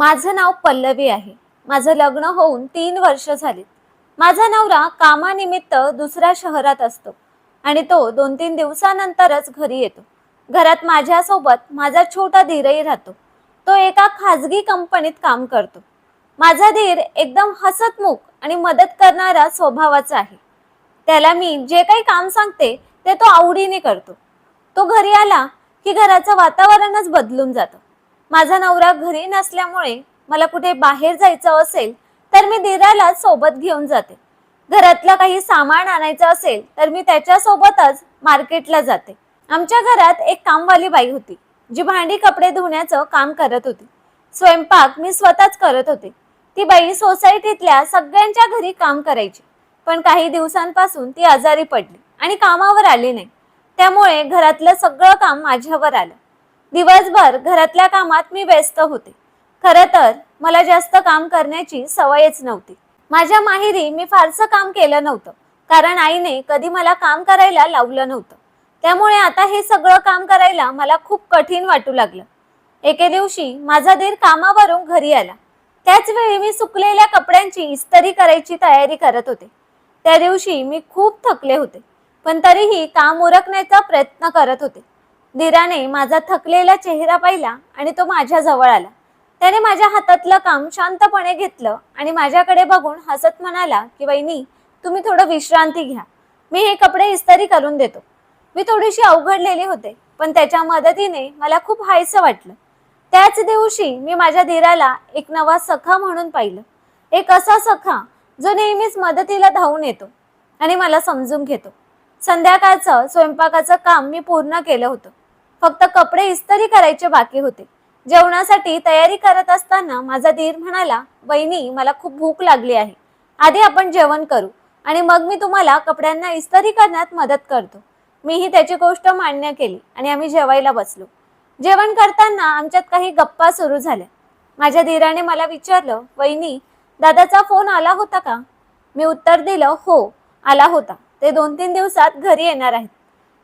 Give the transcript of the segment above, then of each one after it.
माझं नाव पल्लवी आहे. माझं लग्न होऊन तीन वर्ष झालीत. माझा नवरा कामानिमित्त दुसऱ्या शहरात असतो आणि तो दोन तीन दिवसानंतरच घरी येतो. घरात माझ्यासोबत माझा छोटा धीरही राहतो. तो एका खाजगी कंपनीत काम करतो. माझा धीर एकदम हसतमुख आणि मदत करणारा स्वभावाचा आहे. त्याला मी जे काही काम सांगते ते तो आवडीने करतो. तो घरी आला की घराचं वातावरणच बदलून जातं. माझा नवरा घरी नसल्यामुळे मला कुठे बाहेर जायचं असेल तर मी दिराला सोबत घेऊन जाते. घरातलं काही सामान आणायचं असेल तर मी त्याच्यासोबतच मार्केटला जाते. आमच्या घरात एक कामवाली बाई होती जी भांडी कपडे धुण्याचं काम करत होती. स्वयंपाक मी स्वतःच करत होते. ती बाई सोसायटीतल्या सगळ्यांच्या घरी काम करायची पण काही दिवसांपासून ती आजारी पडली आणि कामावर आली नाही. त्यामुळे घरातलं सगळं काम माझ्यावर आलं. दिवसभर घरातल्या कामात मी व्यस्त होते. खरं तर मला जास्त काम करण्याची सवयच नव्हती. माझ्या माहेरी मी फारसं काम केलं नव्हतं कारण आईने कधी मला काम करायला लावलं नव्हतं. त्यामुळे आता हे सगळं काम करायला मला खूप कठीण वाटू लागलं. एके दिवशी माझा दीर कामावरून घरी आला. त्याच वेळी मी सुकलेल्या कपड्यांची इस्त्री करायची तयारी करत होते. त्या दिवशी मी खूप थकले होते पण तरीही काम उरकण्याचा प्रयत्न करत होते. धीराने माझा थकलेला चेहरा पाहिला आणि तो माझ्या जवळ आला. त्याने माझ्या हातातलं काम शांतपणे घेतलं आणि माझ्याकडे बघून हसत म्हणाला की वहिनी तुम्ही थोडं विश्रांती घ्या. मी हे कपडे इस्त्री करून देतो. मी थोडीशी अवघडलेली होते पण त्याच्या मदतीने मला खूप हायसं वाटलं. त्याच दिवशी मी माझ्या धीराला एक नवा सखा म्हणून पाहिलं. एक असा सखा जो नेहमीच मदतीला धावून येतो आणि मला समजून घेतो. संध्याकाळचं स्वयंपाकाचं काम मी पूर्ण केलं होतं. फक्त कपडे इस्त्री करायचे बाकी होते. जेवणासाठी तयारी करत असताना माझा धीर म्हणाला वहिनी मला खूप भूक लागली आहे. आधी आपण जेवण करू आणि मग मी तुम्हाला कपड्यांना इस्त्री करण्यात मदत करतो. मीही त्याची गोष्ट मान्य केली आणि आम्ही जेवायला बसलो. जेवण करताना आमच्यात काही गप्पा सुरू झाल्या. माझ्या धीराने मला विचारलं वहिनी दादाचा फोन आला होता का? मी उत्तर दिलं हो आला होता. ते दोन तीन दिवसात घरी येणार आहेत.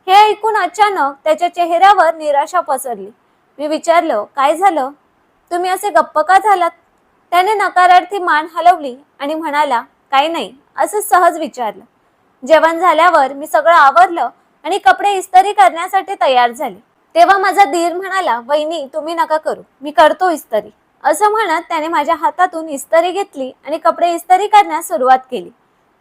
हे ऐकून अचानक त्याच्या चेहऱ्यावर निराशा पसरली. मी विचारलं काय झालं? तुम्ही असे गप्प का झालात? त्याने नकारार्थी मान हलवली आणि म्हणाला काही नाही असं सहज विचारलं. जेवण झाल्यावर मी सगळं आवरलं आणि कपडे इस्त्री करण्यासाठी तयार झाले. तेव्हा माझा धीर म्हणाला वहिनी तुम्ही नका करू मी करतो इस्त्री. असं म्हणत त्याने माझ्या हातातून इस्त्री घेतली आणि कपडे इस्त्री करण्यास सुरुवात केली.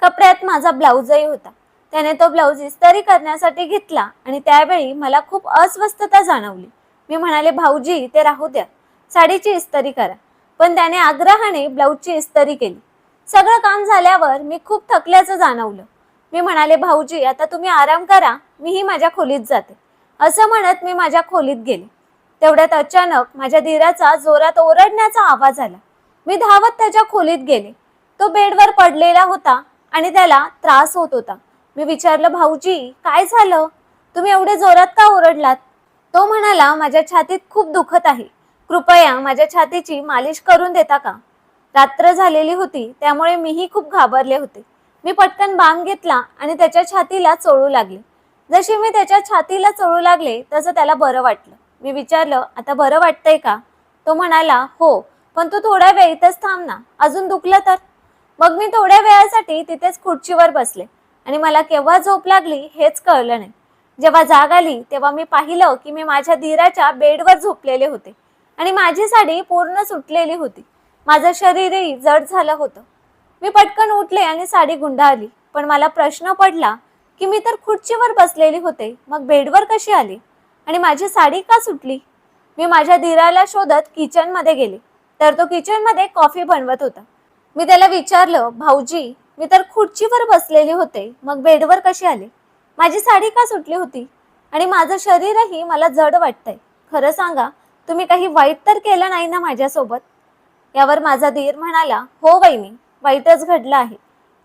कपड्यात माझा ब्लाऊजही होता. त्याने तो ब्लाऊज इस्तरी करण्यासाठी घेतला आणि त्यावेळी मला खूप अस्वस्थता जाणवली. मी म्हणाले भाऊजी ते राहू द्या. साडीची इस्तरी करा. पण त्याने आग्रहाने ब्लाऊजची इस्तरी केली. सगळं काम झाल्यावर मी खूप थकल्याचं जाणवलं. मी म्हणाले भाऊजी आता तुम्ही आराम करा. मीही माझ्या खोलीत जाते. असं म्हणत मी माझ्या खोलीत गेले. तेवढ्यात अचानक माझ्या धीराचा जोरात ओरडण्याचा आवाज आला. मी धावत त्याच्या खोलीत गेले. तो बेडवर पडलेला होता आणि त्याला त्रास होत होता. मी विचारलं भाऊजी काय झालं? तुम्ही एवढे जोरात का ओरडलात? तो म्हणाला माझ्या छातीत खूप दुखत आहे. कृपया माझ्या छातीची मालिश करून देता का? रात्र झालेली होती त्यामुळे मीही खूप घाबरले होते. मी पटकन बाम घेतला आणि त्याच्या छातीला चोळू लागले. जशी मी त्याच्या छातीला चोळू लागले तसं त्याला बरं वाटलं. मी विचारलं आता बरं वाटतंय का? तो म्हणाला हो पण तू थोड्या वेळीतच थांब ना. अजून दुखलं तर? मग मी थोड्या वेळासाठी तिथेच खुर्चीवर बसले. आणि मला केव्हा झोप लागली हेच कळलं नाही. जेव्हा जाग आली तेव्हा मी पाहिलं की मी माझ्या धीराच्या बेडवर झोपलेले होते आणि माझी साडी पूर्ण सुटलेली होती. माझं शरीरही जड झालं होतं. मी पटकन उठले आणि साडी गुंडाळली. पण मला प्रश्न पडला की मी तर खुर्चीवर बसलेली होते मग बेडवर कशी आली? आणि माझी साडी का सुटली? मी माझ्या धीराला शोधत किचनमध्ये गेले. तर तो किचनमध्ये कॉफी बनवत होता. मी त्याला विचारलं भाऊजी मी तर खुर्चीवर बसलेली होते. मग बेडवर कशी आले? माझी साडी का सुटली होती? आणि माझं शरीरही मला जड वाटतंय. खरं सांगा तुम्ही काही वाईट तर केलं नाही ना माझ्यासोबत? यावर माझा धीर म्हणाला हो वहिनी वाईटच घडलं आहे.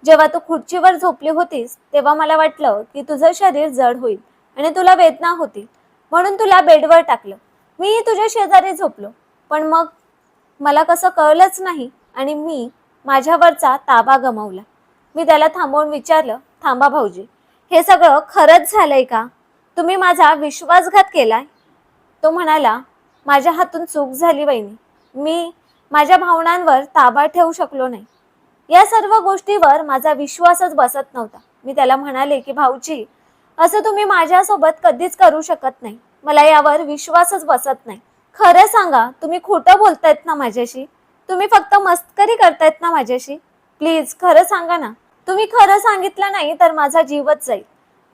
जेव्हा तू खुर्चीवर झोपली होतीस तेव्हा मला वाटलं की तुझं शरीर जड होईल आणि तुला वेदना होतील. म्हणून तुला बेडवर टाकलं. मीही तुझ्या शेजारी झोपलो. पण मग मला कसं कळलंच नाही आणि मी माझ्यावरचा ताबा गमावला. मी त्याला थांबवून विचारलं थांबा भाऊजी हे सगळं खरंच झालंय का? तुम्ही माझा विश्वासघात केलाय? तो म्हणाला माझ्या हातून चूक झाली वहिनी. मी माझ्या भावनांवर ताबा ठेवू शकलो नाही. या सर्व गोष्टीवर माझा विश्वासच बसत नव्हता. मी त्याला म्हणाले की भाऊजी असं तुम्ही माझ्यासोबत कधीच करू शकत नाही. मला यावर विश्वासच बसत नाही. खरं सांगा तुम्ही खोटं बोलतायत ना माझ्याशी? तुम्ही फक्त मस्करी करतायत ना माझ्याशी? प्लीज खरं सांगा ना. तुम्ही खरं सांगितलं नाही तर माझा जीवच जाईल.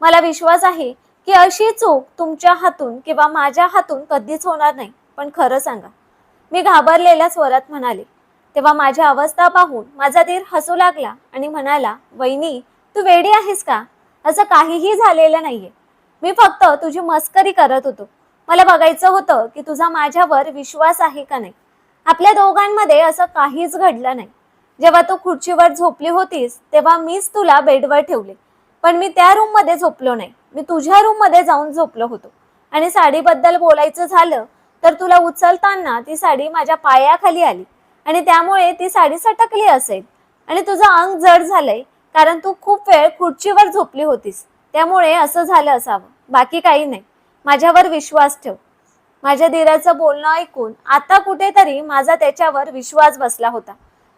मला विश्वास आहे की अशी चूक तुमच्या हातून किंवा माझ्या हातून कधीच होणार नाही पण खरं सांगा. मी घाबरलेल्या स्वरात म्हणाले तेव्हा माझी अवस्था पाहून माझा धीर हसू लागला आणि म्हणाला वहिनी तू वेडी आहेस का? असं काहीही झालेलं नाहीये. मी फक्त तुझी मस्करी करत होतो. मला बघायचं होतं की तुझा माझ्यावर विश्वास आहे का नाही. आपल्या दोघांमध्ये असं काहीच घडलं नाही. जेव्हा तू खुर्चीवर झोपली होतीस तेव्हा मीच तुला बेडवर ठेवले. पण मी त्या रूममध्ये झोपलो नाही. मी तुझ्या रूममध्ये जाऊन झोपलो होतो. आणि साडीबद्दल बोलायचं झालं तर तुला उचलताना ती साडी माझ्या पायाखाली आली. आणि त्यामुळे ती साडी सटकली असेल. आणि तुझं अंग जड झालंय कारण तू खूप वेळ खुर्चीवर झोपली होतीस. त्यामुळे असं झालं असावं. बाकी काही नाही. माझ्यावर विश्वास ठेव. माझ्या धीराचं बोलणं ऐकून आता कुठेतरी माझा त्याच्यावर विश्वास बसला होता.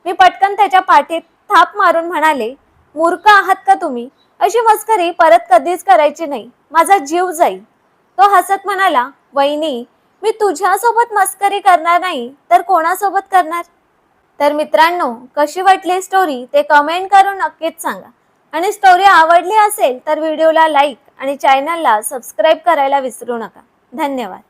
मी पटकन त्याच्या पाठीत थाप मारून म्हणाले मूर्ख आहात का तुम्ही? अशी मस्करी परत कधीच करायची नाही. माझा जीव जाईल. तो हसत म्हणाला वहिनी मी तुझ्यासोबत मस्करी करणार नाही तर कोणासोबत करणार? तर मित्रांनो कशी वाटली स्टोरी ते कमेंट करून नक्कीच सांगा. आणि स्टोरी आवडली असेल तर व्हिडिओला लाईक आणि चॅनलला सबस्क्राईब करायला विसरू नका. धन्यवाद.